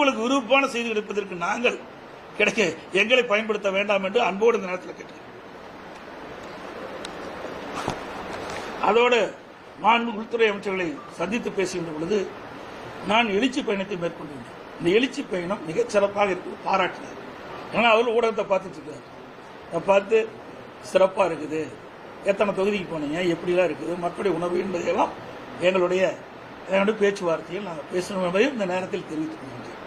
உங்களுக்கு விருப்பமான செய்தி கிடைப்பதற்கு நாங்கள் கிடைக்க எங்களை பயன்படுத்த வேண்டாம் என்று அன்போடு இந்த நேரத்தில் கேட்டேன் அதோடு மாண்பு உள்துறை அமைச்சர்களை சந்தித்து பேசுகின்ற பொழுது நான் எழுச்சி பயணத்தை மேற்கொண்டிருந்தேன். இந்த எழுச்சி பயணம் மிகச்சிறப்பாக இருக்கு இருக்குது பாராட்டினார் ஏன்னா அவர் ஊடகத்தை பார்த்துட்டு இருக்காரு. அதை பார்த்து சிறப்பாக இருக்குது. எத்தனை தொகுதிக்கு போனீங்க எப்படிலாம் இருக்குது மக்களுடைய உணவு என்பதையெல்லாம் எங்களுடைய எங்களுடைய பேச்சுவார்த்தையில் நாங்கள் பேசணும் என்பதையும் இந்த நேரத்தில் தெரிவித்துக் கொள்கின்றேன்.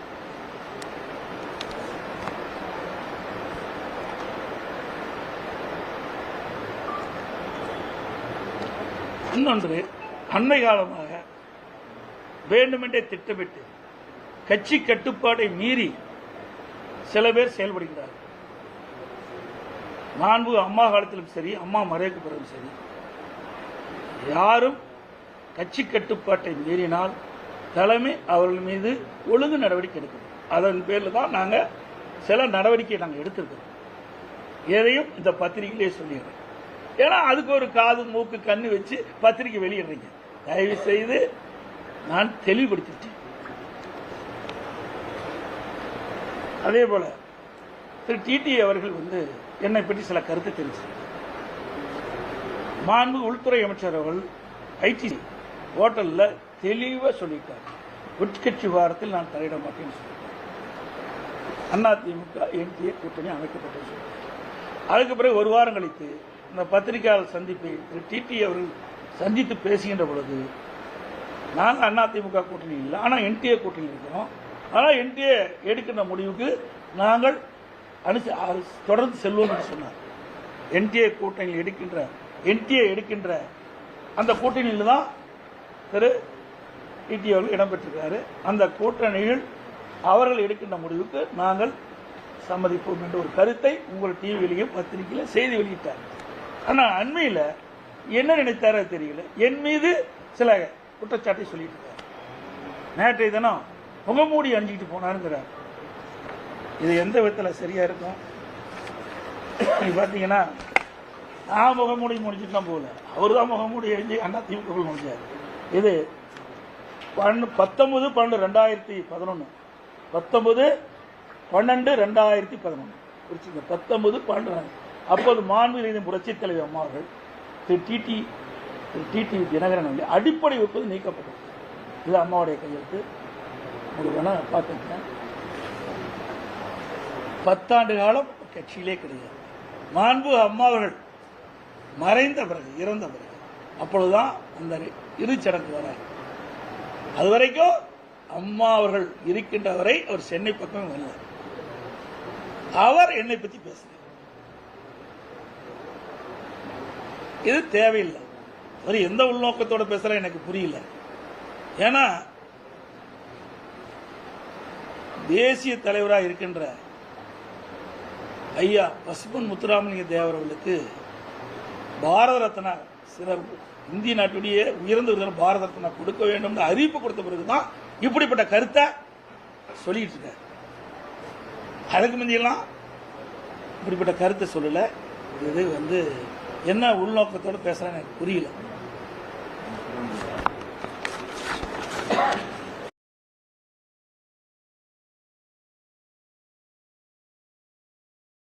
இன்னொன்று அண்மை காலமாக வேண்டுமென்றே திட்டமிட்டு கட்சி கட்டுப்பாட்டை மீறி சில பேர் செயல்படுகிறார்கள். நான்கு அம்மா காலத்திலும் சரி அம்மா மறைவுக்கு பிறகும் சரி யாரும் கட்சி கட்டுப்பாட்டை மீறினால் தலைமை அவர்கள் மீது ஒழுங்கு நடவடிக்கை எடுக்கணும். அதன் பேரில் தான் நாங்கள் சில நடவடிக்கை நாங்கள் எடுத்திருக்கிறோம். எதையும் இந்த பத்திரிகையிலே சொல்லிடுறோம். ஏன்னா அதுக்கு ஒரு காது மூக்கு கண்ணு வச்சு பத்திரிக்கை வெளியிடுறீங்க. தயவு செய்து நான் தெளிவுபடுத்திட்டேன். அதே போல திரு. டிடி அவர்கள் வந்து என்னை பற்றி சில கருத்து தெரிஞ்சு மாண்பு உள்துறை அமைச்சர் அவர்கள் ஐடி ஹோட்டலில் தெளிவாக சொல்லிட்டார் உட்கட்சி வாரத்தில் நான் தலையிட மாட்டேன்னு சொல்லிட்டேன் அதிமுக என்டிஏ கூட்டணி அமைக்கப்பட்டது சொல்லிட்டேன் அதுக்கு பிறகு ஒரு வாரம் கழித்து இந்த பத்திரிகையாளர் சந்திப்பை திரு டிடி அவர்கள் சந்தித்து பேசுகின்ற பொழுது நாங்கள் அதிமுக கூட்டணி இல்லை ஆனால் என்டிஏ கூட்டணி இருக்கிறோம். ஆனால் என்டிஏ எடுக்கின்ற முடிவுக்கு நாங்கள் அனுச தொடர்ந்து செல்வோம் என்று சொன்னார். என்டிஏ கூட்டணியில் எடுக்கின்ற என்டிஏ எடுக்கின்ற அந்த கூட்டணியில் தான் திரு டிடி அவர்கள் இடம்பெற்றிருக்கிறாரு அந்த கூட்டணியில் அவர்கள் எடுக்கின்ற முடிவுக்கு நாங்கள் சம்மதிப்போம் என்ற ஒரு கருத்தை உங்கள் டிவியிலையும் பத்திரிகையில செய்தி வெளியிட்டார். ஆனால் அண்மையில் என்ன நினைத்தாரோ தெரியல. என் மீது சில குற்றச்சாட்டை சொல்லிட்டு இருக்கார் நேற்றைய தினம் முகமூடி அணிஞ்சிக்கிட்டு போனாருங்கிறார். இது எந்த விதத்தில் சரியா இருக்கும்? பார்த்தீங்கன்னா நான் முகமூடி முடிஞ்சிட்டு தான் போகல. அவர் தான் முகமூடி அணிஞ்சு அண்ணா திமுக முடிஞ்சார். இது பன்னு பத்தொன்பது பன்னெண்டு ரெண்டாயிரத்தி பதினொன்று பத்தொன்பது பன்னெண்டு ரெண்டாயிரத்தி பதினொன்று குறிச்சிங்க பத்தொன்பது பன்னெண்டு அப்போது மாண்பு புரட்சித் தலைவர் அம்மா அவர்கள் திரு டிடி திரு டிடி தினகரன் வந்து அடிப்படை ஒப்பது நீக்கப்பட்டது. இது அம்மாவுடைய கையெழுத்து. உங்களுக்கு வேணால் பார்த்துக்கிறேன். பத்தாண்டு காலம் கட்சியிலே கிடையாது. மாண்பு அம்மா அவர்கள் மறைந்த பிறகு இறந்த பிறகு அப்பொழுதுதான் அந்த இரு சடங்கு வராரு அது வரைக்கும் அம்மா அவர்கள் இருக்கின்ற வரை அவர் சென்னை பக்கம் வரல. அவர் என்னை பத்தி பேசுறார். இது தேவையில்லை. அவர் எந்த உள்நோக்கத்தோட பேசுற எனக்கு புரியல. ஏன்னா தேசிய தலைவராக இருக்கின்ற ஐயா பசுபன் முத்துராமலிங்க தேவரவர்களுக்கு பாரத ரத்னா சிலர் இந்திய நாட்டுடைய உயர்ந்த விருதான பாரத ரத்னா கொடுக்க வேண்டும் அறிவிப்பு கொடுத்த பிறகுதான் இப்படிப்பட்ட கருத்தை சொல்லிட்டு இருக்காரு. அதுக்கு முந்தியெல்லாம் இப்படிப்பட்ட கருத்தை சொல்லல. இது வந்து என்ன உள்நோக்கத்தோடு பேசுகிறேன்னு எனக்கு புரியல.